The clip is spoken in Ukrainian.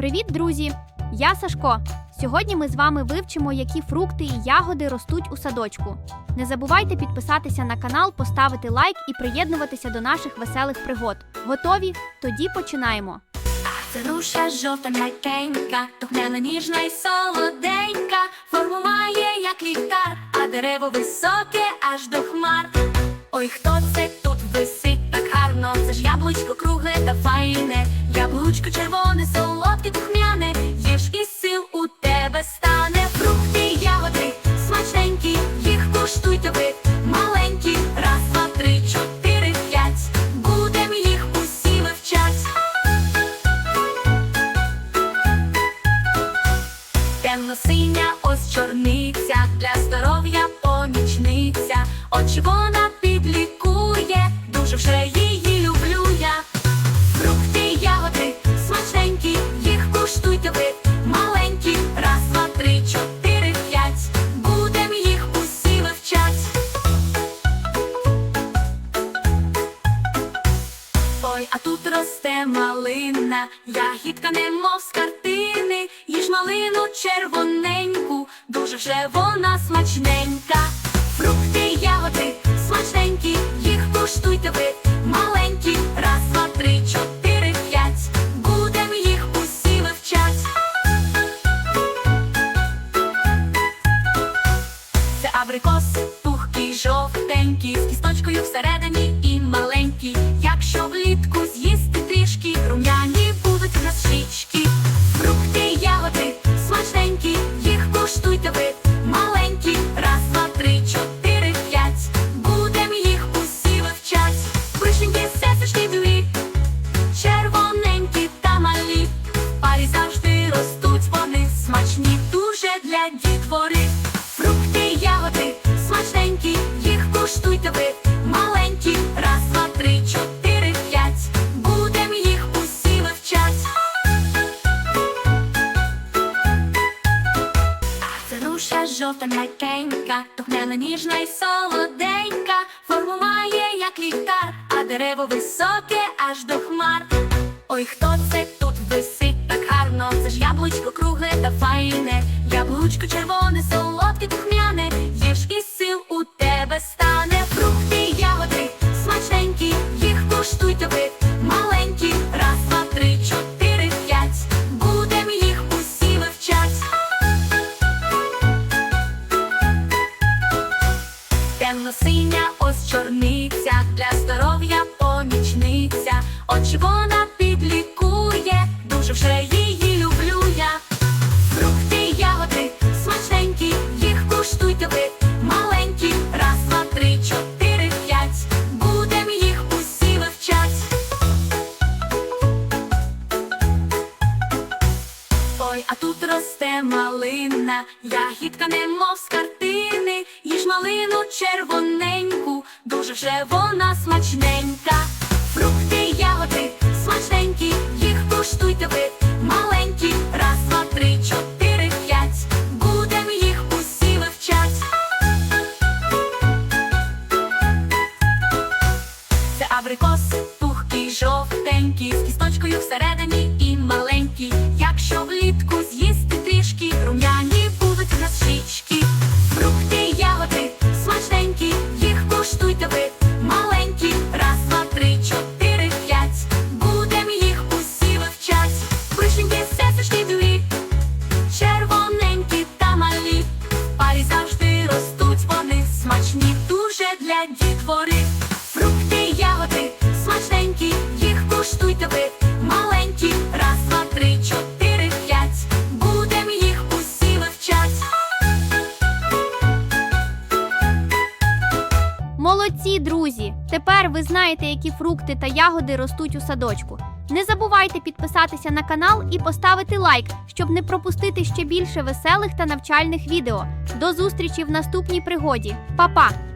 Привіт, друзі! Я Сашко. Сьогодні ми з вами вивчимо, які фрукти і ягоди ростуть у садочку. Не забувайте підписатися на канал, поставити лайк і приєднуватися до наших веселих пригод. Готові? Тоді починаємо. Це руша жовта м'якенька, тухняна ніжна і солоденька, форму має, як ліхтар, а дерево високе аж до хмар. Ой, хто це тут висить так гарно? Це ж яблучко кругле та файне, яблучко червоне, солодке, тухмяне, їж і сил у тебе стане. Фрукти, ягоди, смачненькі, їх куштуйте ви, маленькі, раз, два, три, чотири, п'ять. Будем їх усі вивчать. Темно-синя ось чорниця, для здоров'я помічниця. Очі вона підлікує, дуже вже її Ой, а тут росте малина, ягідка немов з картини, їж малину червоненьку, дуже вже вона смачненька. Фрукти, ягоди, смачненькі, їх куштуйте ви, маленькі, раз, два, три, чотири, п'ять. Будем їх усі вивчать. Це абрикос, пухкий, жовтенький, з кісточкою всередині і маленький. Якщо жовта м'якенька, тухняна ніжна і солоденька, форму має, як ліхтар, а дерево високе аж до хмар. Ой, хто це тут висить так гарно? Це ж яблучко кругле та файне, яблучко червоне, солодке, тухмяне, їж і сил у тебе стане. Фрукти, ягоди, смачненькі, їх куштуйте Ой, а тут росте малина, ягідка немов з картини, їж малину червоненьку, дуже вже вона смачненька. Фрукти, ягоди, смачненькі, їх куштуйте ви, маленькі, раз, два, три, чотири, п'ять. Будем їх усі вивчать. Це абрикос, пухкий, жовтенький, з кісточкою всередині для дітвори. Фрукти, ягоди, смачненькі, їх куштуйте ви, маленькі, раз, два, три, чотири, п'ять. Будем їх усі вивчать. Молодці, друзі! Тепер ви знаєте, які фрукти та ягоди ростуть у садочку. Не забувайте підписатися на канал і поставити лайк, щоб не пропустити ще більше веселих та навчальних відео. До зустрічі в наступній пригоді. Па-па!